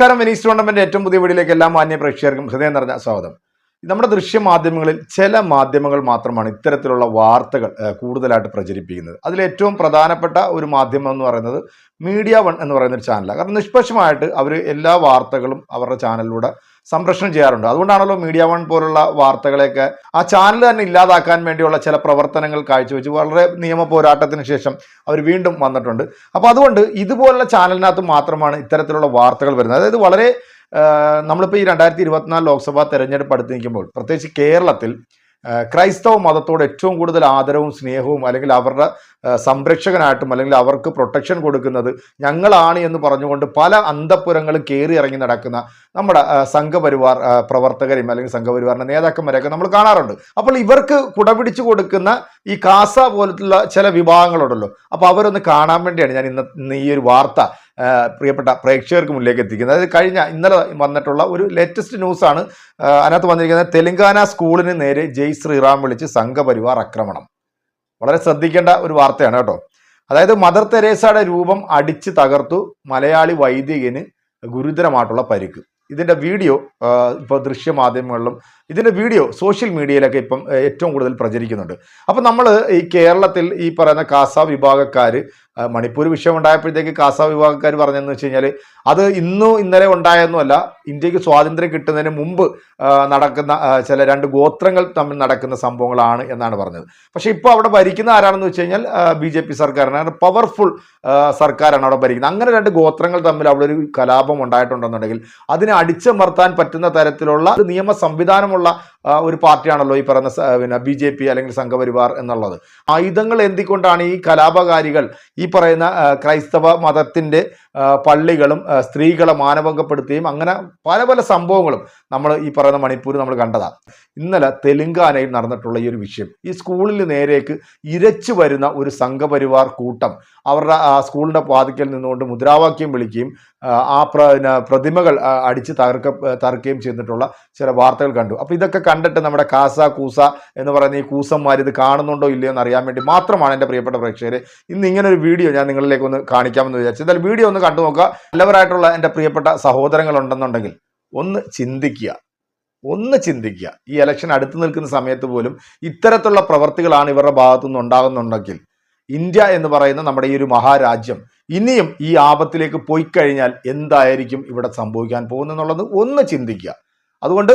നമസ്കാരം Venice tournament ഏറ്റവും പുതിയ വീഡിയോയിലേക്ക് എല്ലാ മാന്യ പ്രേക്ഷകർക്കും ഹൃദയം നിറഞ്ഞ സ്വാഗതം. നമ്മുടെ ദൃശ്യ മാധ്യമങ്ങളിൽ ചില മാധ്യമങ്ങൾ മാത്രമാണ് ഇത്തരത്തിലുള്ള വാർത്തകൾ കൂടുതലായിട്ട് പ്രചരിപ്പിക്കുന്നത്. അതിൽ ഏറ്റവും പ്രധാനപ്പെട്ട ഒരു മാധ്യമം എന്ന് പറയുന്നത് മീഡിയ വൺ എന്ന് പറയുന്ന ഒരു ചാനലാണ് കാരണം നിഷ്പക്ഷമായിട്ട് അവർ എല്ലാ വാർത്തകളും അവരുടെ ചാനലിലൂടെ സംപ്രേഷണം ചെയ്യാറുണ്ട്. അതുകൊണ്ടാണല്ലോ മീഡിയ വൺ പോലുള്ള വാർത്തകളെയൊക്കെ ആ ചാനൽ തന്നെ ഇല്ലാതാക്കാൻ വേണ്ടിയുള്ള ചില പ്രവർത്തനങ്ങൾ കാഴ്ചവെച്ച്. വളരെ നിയമ പോരാട്ടത്തിന് ശേഷം അവർ വീണ്ടും വന്നിട്ടുണ്ട്. അപ്പോൾ അതുകൊണ്ട് ഇതുപോലുള്ള ചാനലിനകത്ത് മാത്രമാണ് ഇത്തരത്തിലുള്ള വാർത്തകൾ വരുന്നത്. അതായത് വളരെ നമ്മളിപ്പോൾ ഈ രണ്ടായിരത്തി ഇരുപത്തിനാല് ലോക്സഭാ തെരഞ്ഞെടുപ്പ് അടുത്ത് നിൽക്കുമ്പോൾ പ്രത്യേകിച്ച് കേരളത്തിൽ ക്രൈസ്തവ മതത്തോട് ഏറ്റവും കൂടുതൽ ആദരവും സ്നേഹവും അല്ലെങ്കിൽ അവരുടെ സംരക്ഷകനായിട്ടും അല്ലെങ്കിൽ അവർക്ക് പ്രൊട്ടക്ഷൻ കൊടുക്കുന്നത് ഞങ്ങളാണ് എന്ന് പറഞ്ഞുകൊണ്ട് പല അന്തപ്പുരങ്ങളും കയറി ഇറങ്ങി നടക്കുന്ന നമ്മുടെ സംഘപരിവാർ പ്രവർത്തകരെയും അല്ലെങ്കിൽ സംഘപരിവാറിന്റെ നേതാക്കന്മാരെയൊക്കെ നമ്മൾ കാണാറുണ്ട്. അപ്പോൾ ഇവർക്ക് കുടപിടിച്ചു കൊടുക്കുന്ന ഈ കാസ പോലത്തുള്ള ചില വിഭാഗങ്ങളുണ്ടല്ലോ. അപ്പോൾ അവരൊന്ന് കാണാൻ വേണ്ടിയാണ് ഞാൻ ഇന്ന് ഈ ഒരു വാർത്ത പ്രിയപ്പെട്ട പ്രേക്ഷകർക്ക് മുന്നിലേക്ക് എത്തിക്കുന്നത്. അതായത് കഴിഞ്ഞ ഇന്നലെ വന്നിട്ടുള്ള ഒരു ലേറ്റസ്റ്റ് ന്യൂസാണ് അതിനകത്ത് വന്നിരിക്കുന്നത് തെലങ്കാന സ്കൂളിന് നേരെ ജയ് ശ്രീറാം വിളിച്ച് സംഘപരിവാർ ആക്രമണം. വളരെ ശ്രദ്ധിക്കേണ്ട ഒരു വാർത്തയാണ് കേട്ടോ. അതായത് മദർ തെരേസയുടെ രൂപം അടിച്ച് തകർത്തു മലയാളി വൈദികന് ഗുരുതരമായിട്ടുള്ള പരിക്ക്. ഇതിന്റെ വീഡിയോ ഇപ്പോൾ ദൃശ്യമാധ്യമങ്ങളിലും ഇതിന്റെ വീഡിയോ സോഷ്യൽ മീഡിയയിലൊക്കെ ഇപ്പം ഏറ്റവും കൂടുതൽ പ്രചരിക്കുന്നുണ്ട്. അപ്പം നമ്മൾ ഈ കേരളത്തിൽ ഈ പറയുന്ന കാസ വിഭാഗക്കാർ മണിപ്പൂർ വിഷയം ഉണ്ടായപ്പോഴത്തേക്ക് കാസ വിഭാഗക്കാർ പറഞ്ഞതെന്ന് വെച്ച് കഴിഞ്ഞാൽ അത് ഇന്നും ഇന്നലെ ഉണ്ടായെന്നുമല്ല ഇന്ത്യയ്ക്ക് സ്വാതന്ത്ര്യം കിട്ടുന്നതിന് മുമ്പ് നടക്കുന്ന ചില രണ്ട് ഗോത്രങ്ങൾ തമ്മിൽ നടക്കുന്ന സംഭവങ്ങളാണ് എന്നാണ് പറഞ്ഞത്. പക്ഷേ ഇപ്പോൾ അവിടെ ഭരിക്കുന്ന ആരാണെന്ന് വെച്ച് കഴിഞ്ഞാൽ ബി ജെ പി സർക്കാരാണ്. പവർഫുൾ സർക്കാരാണ് അവിടെ ഭരിക്കുന്നത്. അങ്ങനെ രണ്ട് ഗോത്രങ്ങൾ തമ്മിൽ അവിടെ ഒരു കലാപം ഉണ്ടായിട്ടുണ്ടെന്നുണ്ടെങ്കിൽ അതിനെ അടിച്ചമർത്താൻ പറ്റുന്ന തരത്തിലുള്ള നിയമ സംവിധാനമുള്ള ഒരു പാർട്ടിയാണല്ലോ ഈ പറയുന്ന പിന്നെ ബി ജെ പി അല്ലെങ്കിൽ സംഘപരിവാർ എന്നുള്ളത്. ആയുധങ്ങൾ എന്തിക്കൊണ്ടാണ് ഈ കലാപകാരികൾ ഈ പറയുന്ന ക്രൈസ്തവ മതത്തിന്റെ പള്ളികളും സ്ത്രീകളെ മാനഭംഗപ്പെടുത്തുകയും അങ്ങനെ പല പല സംഭവങ്ങളും നമ്മൾ ഈ പറയുന്ന മണിപ്പൂർ നമ്മൾ കണ്ടതാണ് ഇന്നലെ തെലുങ്കാനയിൽ നടന്നിട്ടുള്ള ഈ ഒരു വിഷയം. ഈ സ്കൂളിന് നേരേക്ക് ഇരച്ചു വരുന്ന ഒരു സംഘപരിവാർ കൂട്ടം അവരുടെ ആ സ്കൂളിന്റെ വാതിക്കൽ നിന്നുകൊണ്ട് മുദ്രാവാക്യം വിളിക്കുകയും ആ, പ്രതിമകൾ അടിച്ച് തകർക്ക തകർക്കുകയും ചെയ്തിട്ടുള്ള ചില വാർത്തകൾ കണ്ടു. അപ്പോൾ ഇതൊക്കെ കണ്ടിട്ട് നമ്മുടെ കാസ കൂസ എന്ന് പറയുന്ന ഈ കൂസന്മാർ ഇത് കാണുന്നുണ്ടോ ഇല്ലയോ എന്ന് അറിയാൻ വേണ്ടി മാത്രമാണ് എന്റെ പ്രിയപ്പെട്ട പ്രേക്ഷകർ ഇന്ന് ഇങ്ങനെ ഒരു വീഡിയോ ഞാൻ നിങ്ങളിലേക്ക് ഒന്ന് കാണിക്കാമെന്ന് വിചാരിച്ചു. എന്തായാലും വീഡിയോ ഒന്ന് കണ്ടു നോക്കുക. നല്ലവരായിട്ടുള്ള എന്റെ പ്രിയപ്പെട്ട സഹോദരങ്ങൾ ഉണ്ടെന്നുണ്ടെങ്കിൽ ഒന്ന് ചിന്തിക്കുക. ഒന്ന് ചിന്തിക്കുക. ഈ ഇലക്ഷൻ അടുത്ത് നിൽക്കുന്ന സമയത്ത് പോലും ഇത്തരത്തിലുള്ള പ്രവർത്തികളാണ് ഇവരുടെ ഭാഗത്തുനിന്ന് ഉണ്ടാകുന്നുണ്ടെങ്കിൽ ഇന്ത്യ എന്ന് പറയുന്ന നമ്മുടെ ഈ ഒരു മഹാരാജ്യം ഇനിയും ഈ ആപത്തിലേക്ക് പോയി കഴിഞ്ഞാൽ എന്തായിരിക്കും ഇവിടെ സംഭവിക്കാൻ പോകുന്നെന്നുള്ളത് ഒന്ന് ചിന്തിക്കുക. അതുകൊണ്ട്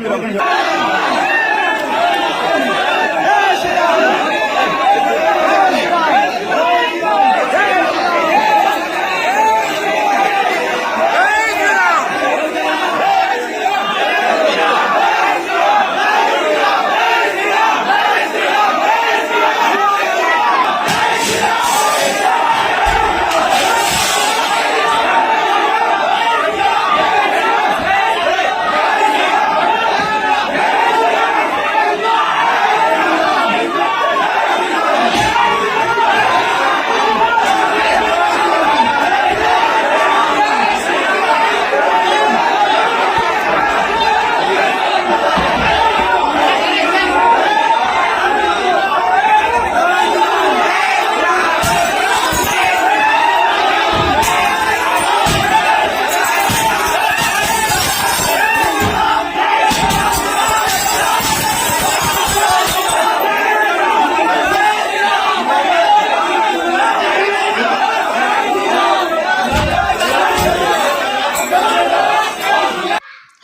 turn you.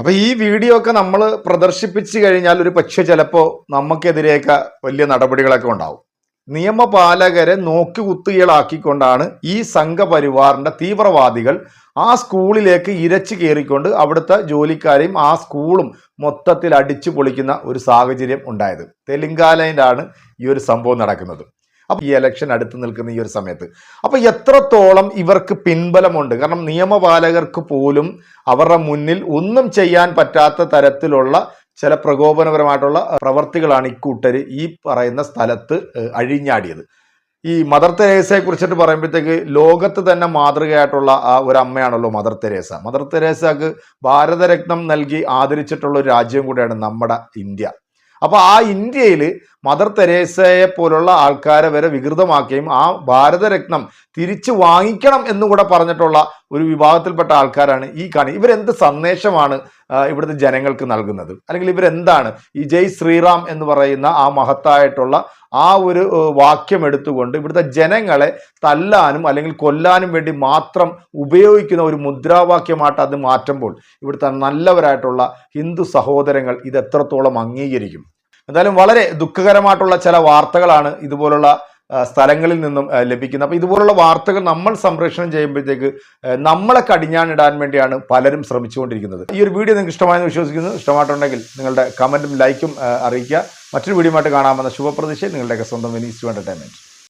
അപ്പൊ ഈ വീഡിയോ ഒക്കെ നമ്മൾ പ്രദർശിപ്പിച്ചു കഴിഞ്ഞാൽ ഒരു പക്ഷേ ചിലപ്പോൾ നമുക്കെതിരെയൊക്കെ വലിയ നടപടികളൊക്കെ ഉണ്ടാവും. നിയമപാലകരെ നോക്കുകുത്തുകളാക്കിക്കൊണ്ടാണ് ഈ സംഘപരിവാറിന്റെ തീവ്രവാദികൾ ആ സ്കൂളിലേക്ക് ഇരച്ചു കയറിക്കൊണ്ട് അവിടുത്തെ ജോലിക്കാരെയും ആ സ്കൂളും മൊത്തത്തിൽ അടിച്ചു പൊളിക്കുന്ന ഒരു സാഹചര്യം ഉണ്ടായത്. തെലുങ്കാനയിലാണ് ഈ ഒരു സംഭവം നടക്കുന്നത്. അപ്പൊ ഈ ഇലക്ഷൻ അടുത്ത് നിൽക്കുന്ന ഈ ഒരു സമയത്ത്. അപ്പൊ എത്രത്തോളം ഇവർക്ക് പിൻബലമുണ്ട്? കാരണം നിയമപാലകർക്ക് പോലും അവരുടെ മുന്നിൽ ഒന്നും ചെയ്യാൻ പറ്റാത്ത തരത്തിലുള്ള ചില പ്രകോപനപരമായിട്ടുള്ള പ്രവർത്തികളാണ് ഇക്കൂട്ടര് ഈ പറയുന്ന സ്ഥലത്ത് അഴിഞ്ഞാടിയത്. ഈ മദർ തെരേസയെ കുറിച്ചിട്ട് പറയുമ്പോഴത്തേക്ക് ലോകത്ത് തന്നെ മാതൃകയായിട്ടുള്ള ആ ഒരു അമ്മയാണല്ലോ മദർ തെരേസ. മദർ തെരേസക്ക് ഭാരതരത്നം നൽകി ആദരിച്ചിട്ടുള്ള ഒരു രാജ്യം കൂടിയാണ് നമ്മുടെ ഇന്ത്യ. അപ്പൊ ആ ഇന്ത്യയിൽ മദർ തെരേസയെ പോലുള്ള ആൾക്കാരെ വരെ വികൃതമാക്കുകയും ആ ഭാരതരത്നം തിരിച്ചു വാങ്ങിക്കണം എന്നുകൂടെ പറഞ്ഞിട്ടുള്ള ഒരു വിഭാഗത്തിൽപ്പെട്ട ആൾക്കാരാണ് ഈ കാണി ഇവരെന്ത് സന്ദേശമാണ് ഇവിടുത്തെ ജനങ്ങൾക്ക് നൽകുന്നത്? അല്ലെങ്കിൽ ഇവരെന്താണ് ഈ ജയ് ശ്രീറാം എന്ന് പറയുന്ന ആ മഹത്തായിട്ടുള്ള ആ ഒരു വാക്യം എടുത്തുകൊണ്ട് ഇവിടുത്തെ ജനങ്ങളെ തല്ലാനും അല്ലെങ്കിൽ കൊല്ലാനും വേണ്ടി മാത്രം ഉപയോഗിക്കുന്ന ഒരു മുദ്രാവാക്യമായിട്ട് അത് മാറ്റുമ്പോൾ ഇവിടുത്തെ നല്ലവരായിട്ടുള്ള ഹിന്ദു സഹോദരങ്ങൾ ഇത് എത്രത്തോളം അംഗീകരിക്കും? എന്തായാലും വളരെ ദുഃഖകരമായിട്ടുള്ള ചില വാർത്തകളാണ് ഇതുപോലുള്ള സ്ഥലങ്ങളിൽ നിന്നും ലഭിക്കുന്നത് അപ്പോൾ ഇതുപോലുള്ള വാർത്തകൾ നമ്മൾ സംപ്രേഷണം ചെയ്യുമ്പോഴത്തേക്ക് നമ്മളെ കടിഞ്ഞാണിടാൻ വേണ്ടിയാണ് പലരും ശ്രമിച്ചുകൊണ്ടിരിക്കുന്നത്. ഈ ഒരു വീഡിയോ നിങ്ങൾക്ക് ഇഷ്ടമായെന്ന് വിശ്വസിക്കുന്നു. ഇഷ്ടമായിട്ടുണ്ടെങ്കിൽ നിങ്ങളുടെ കമന്റും ലൈക്കും അറിയിക്കുക. മറ്റൊരു വീഡിയോ ആയിട്ട് കാണാമെന്ന ശുഭപ്രതീക്ഷ നിങ്ങളുടെയൊക്കെ സ്വന്തം വിനീസ് എന്റർടൈൻമെന്റ്